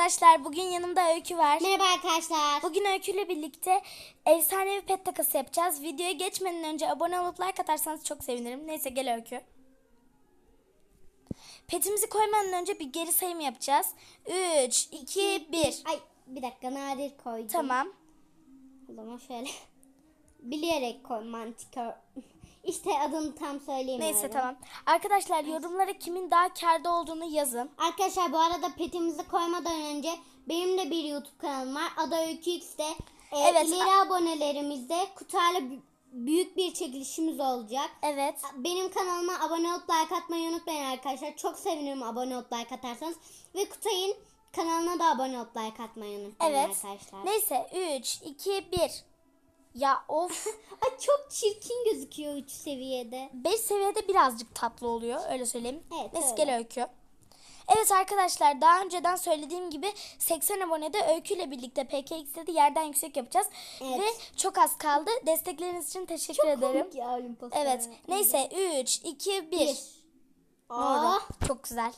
arkadaşlar. Bugün yanımda Öykü var. Merhaba arkadaşlar. Bugün Öykü ile birlikte efsanevi pet takası yapacağız. Videoya geçmeden önce abone olup like atarsanız çok sevinirim. Neyse gel Öykü. Petimizi koymadan önce bir geri sayım yapacağız. 3, 2, 1. Ay bir dakika nadir koydum. Tamam. O zaman şöyle. Bilerek koy mantikör. İşte adını tam söyleyemiyorum. Neyse tamam. Arkadaşlar yorumlara kimin daha kârda olduğunu yazın. Arkadaşlar bu arada petimizi koymadan önce benim de bir YouTube kanalım var. Ada Öykü X'te. Ee, Evet. ileri abonelerimizde kutayla büyük bir çekilişimiz olacak. Evet. Benim kanalıma abone olup like atmayı unutmayın arkadaşlar. Çok sevinirim abone olup like atarsanız. Ve Kutay'ın kanalına da abone olup like atmayı unutmayın Evet. arkadaşlar. Neyse 3, 2, 1. Ya of. Ay çok çirkin gözüküyor 3 seviyede. 5 seviyede birazcık tatlı oluyor. Öyle söyleyeyim. Evet, gel Öykü. Evet arkadaşlar daha önceden söylediğim gibi 80 abonede Öykü ile birlikte PKX'de de yerden yüksek yapacağız. Evet. Ve çok az kaldı. Destekleriniz için teşekkür ederim. Komik ya. Evet. Neyse 3, 2, 1. Bir. Orada. Aa, Çok güzel.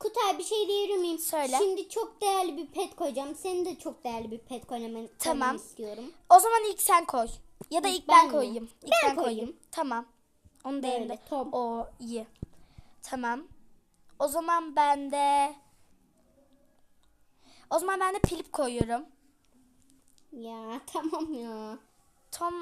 Kutay bir şey diyebilir miyim? Söyle. Şimdi çok değerli bir pet koyacağım. Senin de çok değerli bir pet koymanı Tamam. istiyorum. O zaman ilk sen koy. Ya da ilk, İlk ben, ben koyayım. İlk Ben ben, koyayım. koyayım. Tamam. Onun Böyle, değerinde. Tom. O iyi. Tamam. O zaman ben de O zaman ben de Pilip koyuyorum. Ya tamam ya. Tom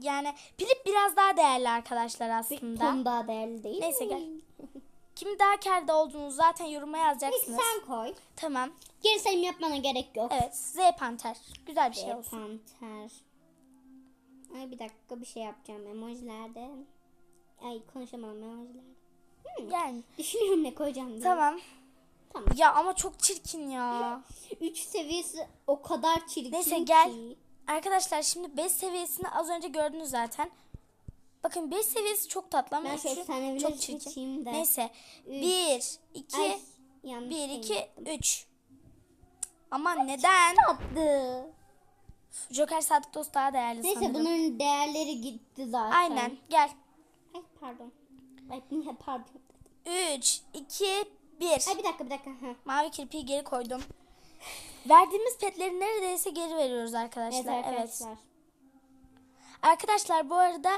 yani Pilip biraz daha değerli arkadaşlar aslında. Tom daha değerli değil Neyse, mi? gel. Kim daha kârda olduğunu zaten yoruma yazacaksınız. sen koy. Tamam. Geri sayım yapmana gerek yok. Evet. Z Panter. Güzel bir şey Ee, olsun. Panter. Ay bir dakika bir şey yapacağım emojilerde. Ay konuşamadım emojilerde. Yani Düşünüyorum ne koyacağım diye. tamam. Tamam. Ya ama çok çirkin ya. 3 seviyesi o kadar çirkin Neyse, ki. gel. Arkadaşlar şimdi 5 seviyesini az önce gördünüz zaten. Bakın 5 seviyesi çok tatlı ama Ben efsaneleri çok çirkin. de. Neyse. Üç. 1, 2, Ay, yanlış 1, şey 2, yaptım. 3. Ama neden? Tatlı. Joker Sadık Dost daha değerli Neyse sanırım. bunların değerleri gitti zaten. Aynen. Gel. Ay pardon. Ay niye pardon. 3, 2, 1. Ay bir dakika bir dakika. Ha. Mavi kirpiği geri koydum. Verdiğimiz petleri neredeyse geri veriyoruz Evet arkadaşlar. Evet. arkadaşlar. Arkadaşlar bu arada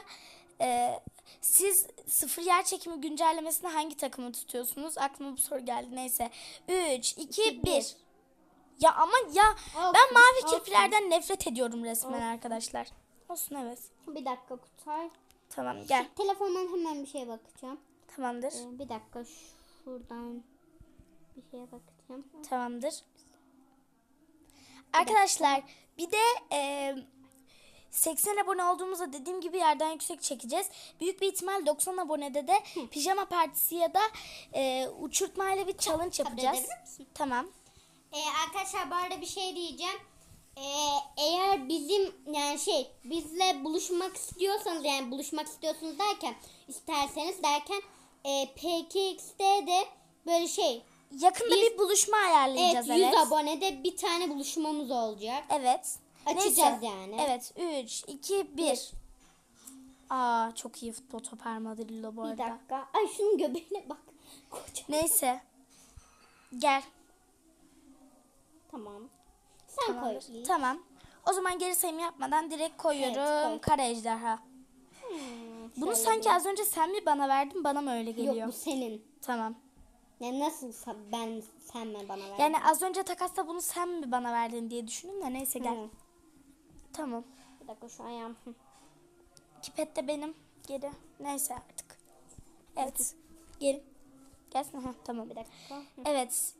e, siz sıfır yer çekimi güncellemesinde hangi takımı tutuyorsunuz? Aklıma bu soru geldi. Neyse. 3, 2, 1. Ya ama ya Olsun, ben mavi olsun. kirpilerden nefret ediyorum resmen arkadaşlar. Olsun evet. Bir dakika Kutay. Tamam gel. Telefondan hemen bir şeye bakacağım. Tamamdır. Ee, bir dakika şuradan bir şeye bakacağım. Tamamdır. Arkadaşlar bir de e, 80 abone olduğumuzda dediğim gibi yerden yüksek çekeceğiz. Büyük bir ihtimal 90 abonede de pijama partisi ya da e, uçurtmayla bir challenge yapacağız. edebilir misin? Tamam. Ee, arkadaşlar bu arada bir şey diyeceğim. Ee, eğer bizim yani şey bizle buluşmak istiyorsanız yani buluşmak istiyorsunuz derken isterseniz derken e, PKX'de de böyle şey Yakında Biz- bir buluşma evet ayarlayacağız 100 evet. abonede bir tane buluşmamız olacak. Evet. Açacağız yani. Evet. 3, 2, 1. Aa çok iyi futbol topu armadillo bu Bir arada. dakika. Ay şunun göbeğine bak. Koca. Neyse. Gel. Tamam. Sen koy. Tamamdır. ilk. Tamam. O zaman geri sayım yapmadan direkt koyuyorum. Koy. Kara ejderha. Hmm, Bunu şöyle sanki bir- az önce sen mi bana verdin bana mı öyle geliyor? Yok bu senin. Tamam. Yani nasılsa ben sen mi bana verdin? Yani az önce takasta bunu sen mi bana verdin diye düşündüm de neyse gel. Hı. Tamam. Bir dakika şu ayağım. Hı. Kipet de benim. Geri. Neyse artık. Evet. Gel. Gelsin. Ha, tamam. Bir dakika. Evet.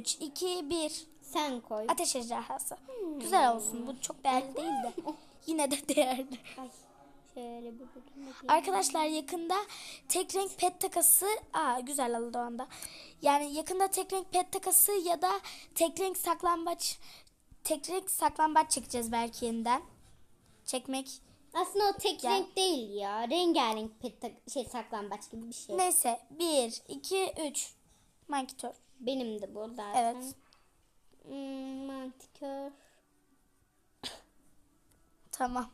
3, 2, 1. Sen koy. Ateş ejderhası. Güzel olsun. Bu çok değerli değil de. Yine de değerli. Ay. Şöyle bir. Arkadaşlar yakında tek renk pet takası aa güzel aldı o anda. Yani yakında tek renk pet takası ya da tek renk saklambaç tek renk saklambaç çekeceğiz belki yeniden. Çekmek. Aslında o tek Gel. renk değil ya. Rengarenk pet tak- şey saklambaç gibi bir şey. Neyse 1 2 3 Mankitör. Benim de bu zaten. Evet. Hmm, mantikör. Tamam.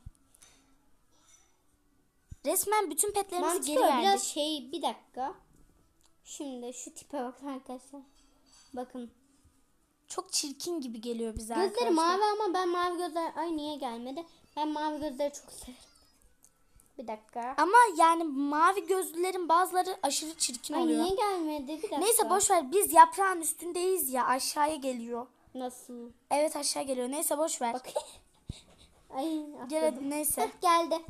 Resmen bütün petlerimizi geri Mantikör verdik. biraz şey bir dakika. Şimdi şu tipe bakın arkadaşlar. Bakın. çok çirkin gibi geliyor bize Gözleri arkadaşlar. mavi ama ben mavi gözler... Ay niye gelmedi? Ben mavi gözleri çok severim. Bir dakika. Ama yani mavi gözlülerin bazıları aşırı çirkin Ay oluyor. niye gelmedi? Bir dakika. Neyse boş ver. Biz yaprağın üstündeyiz ya. Aşağıya geliyor. Nasıl? Evet aşağı geliyor. Neyse boş ver. Bak. Ay Gel hadi neyse. Heh, geldi.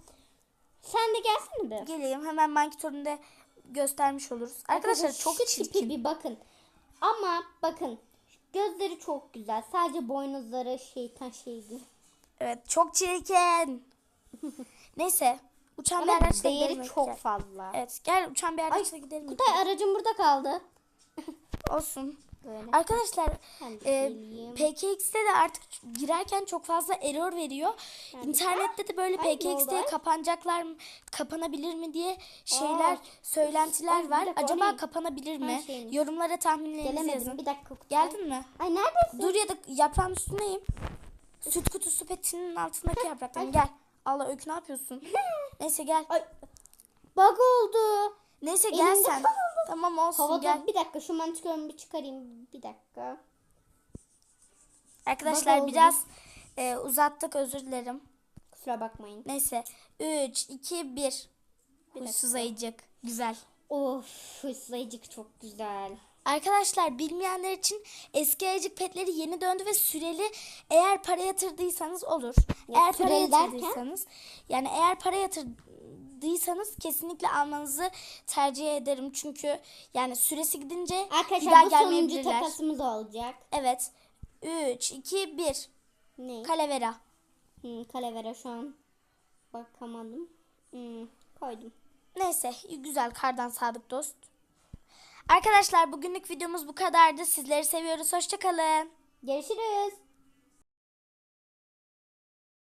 Sen de gelsene bir. Geleyim hemen mankitöründe göstermiş oluruz. Arkadaşlar çok çirkin. bir bakın. Ama bakın gözleri çok güzel. Sadece boynuzları şeytan şeydi. Evet çok çirkin. Neyse. Uçan bir Ama araçla gidelim. değeri çok gel. fazla. Evet gel uçan bir araçla gidelim. Kutay aracım burada kaldı. Olsun. Böyle. Arkadaşlar e. PKX'te de artık girerken çok fazla error veriyor. İnternette de böyle Ay. kapanacaklar mı, kapanabilir mi diye şeyler, Aa. söylentiler var. Acaba kapanabilir mi? şeymiş. Yorumlara tahminlerinizi Gelemedim. yazın. Bir dakika. Kutay. Geldin mi? Ay neredesin? Dur ya da yaprağın üstündeyim. Süt kutusu petinin altındaki yapraktan. Gel. Allah Öykü ne yapıyorsun? Neyse gel. Ay. Bug oldu. Neyse gel Elimde sen. kaldı. Tamam olsun Havada gel. bir dakika şu mantıklarımı bir çıkarayım. Bir dakika. Arkadaşlar oldu. biraz e, uzattık özür dilerim. Kusura bakmayın. Neyse. 3, 2, 1. Huysuz ayıcık. Güzel. Of hırsayıcık çok güzel. Arkadaşlar bilmeyenler için eski ayıcık petleri yeni döndü ve süreli eğer para yatırdıysanız olur. Ya eğer para derken? yatırdıysanız yani eğer para yatırdıysanız kesinlikle almanızı tercih ederim. Çünkü yani süresi gidince bir Arkadaşlar daha bu sonuncu gelmeyebilirler. takasımız olacak. Evet. 3, 2, 1. Ne? Kalevera. Hmm, kalevera şu an bakamadım. Hmm, koydum. Neyse güzel kardan sadık dost. Arkadaşlar bugünlük videomuz bu kadardı. Sizleri seviyoruz. Hoşçakalın. Görüşürüz.